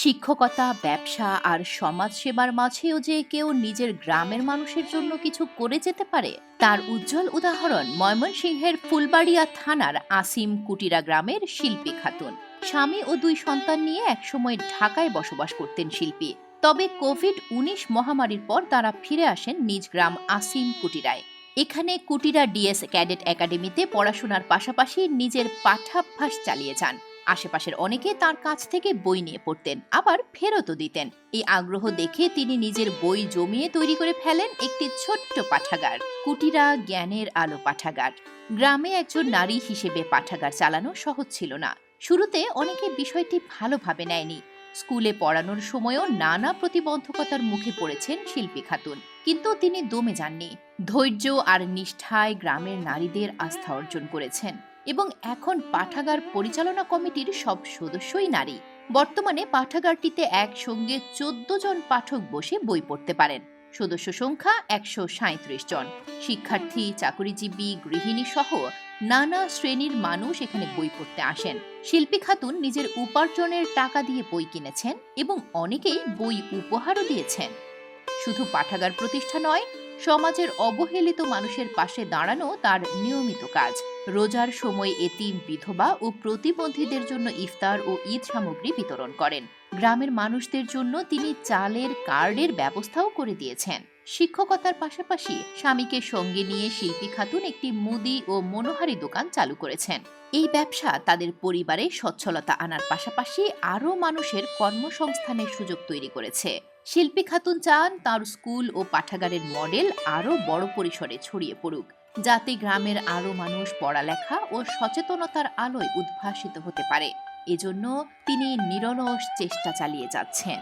শিক্ষকতা, ব্যবসা আর সমাজসেবার মাঝেও যে কেউ নিজের গ্রামের মানুষের জন্য কিছু করে যেতে পারে, তার উজ্জ্বল উদাহরণ ময়মনসিংহের ফুলবাড়িয়া থানার আসিম কুটিরা গ্রামের শিল্পী খাতুন। স্বামী ও দুই সন্তান নিয়ে একসময় ঢাকায় বসবাস করতেন শিল্পী। তবে কোভিড উনিশ মহামারীর পর তারা ফিরে আসেন নিজ গ্রাম আসিম কুটিরায়। এখানে কুটিরা ডিএস ক্যাডেট একাডেমিতে পড়াশোনার পাশাপাশি নিজের পাঠাভ্যাস চালিয়ে যান। আশেপাশের অনেকে তার কাছ থেকে বই নিয়ে পড়তেন, আবার ফেরতও দিতেন। এই আগ্রহ দেখে তিনি নিজের বই জমিয়ে তৈরি করে ফেলেন একটি ছোট্ট পাঠাগার, কুটিরা জ্ঞানের আলো পাঠাগার। গ্রামে একজন নারী হিসেবে পাঠাগার চালানো সহজ ছিল না। শুরুতে অনেকে বিষয়টি ভালোভাবে নেয়নি। স্কুলে পড়ানোর সময়ও নানা প্রতিবন্ধকতার মুখে পড়েছেন শিল্পী খাতুন। কিন্তু তিনি দমে যাননি। ধৈর্য আর নিষ্ঠায় গ্রামের নারীদের আস্থা অর্জন করেছেন এবং এখন পাঠাগার পরিচালনা কমিটির সব সদস্যই নারী। বর্তমানে পাঠাগারটিতে একসঙ্গে চোদ্দ জন পাঠক বসে বই পড়তে পারেন। সদস্য সংখ্যা একশো জন। শিক্ষার্থী, চাকরিজীবী, গৃহিণী সহ নানা শ্রেণির মানুষ এখানে বই পড়তে আসেন। শিল্পী খাতুন নিজের উপার্জনের টাকা দিয়ে বই কিনেছেন এবং অনেকেই বই উপহারও দিয়েছেন। শুধু পাঠাগার প্রতিষ্ঠা নয়, সমাজের অবহেলিত মানুষের পাশে দাঁড়ানো তার নিয়মিত কাজ। রোজার সময় এতিম বিধবা ও প্রতিবন্ধীদের জন্য ইফতার ও ঈদ সামগ্রী বিতরণ করেন। গ্রামের মানুষদের জন্য তিনি চালের কার্ডের ব্যবস্থাও করে দিয়েছেন। শিক্ষকতার পাশাপাশি স্বামীকে সঙ্গে নিয়ে শিল্পী খাতুন একটি মুদি ও মনোহারি দোকান চালু করেছেন। এই ব্যবসা তাদের পরিবারে সচ্ছলতা আনার পাশাপাশি আরও মানুষের কর্মসংস্থানের সুযোগ তৈরি করেছে। শিল্পী খাতুন চান তার স্কুল ও পাঠাগারের মডেল আরও বড় পরিসরে ছড়িয়ে পড়ুক, যাতে গ্রামের আরও মানুষ পড়ালেখা ও সচেতনতার আলোয় উদ্ভাসিত হতে পারে। এজন্য তিনি নিরলস চেষ্টা চালিয়ে যাচ্ছেন।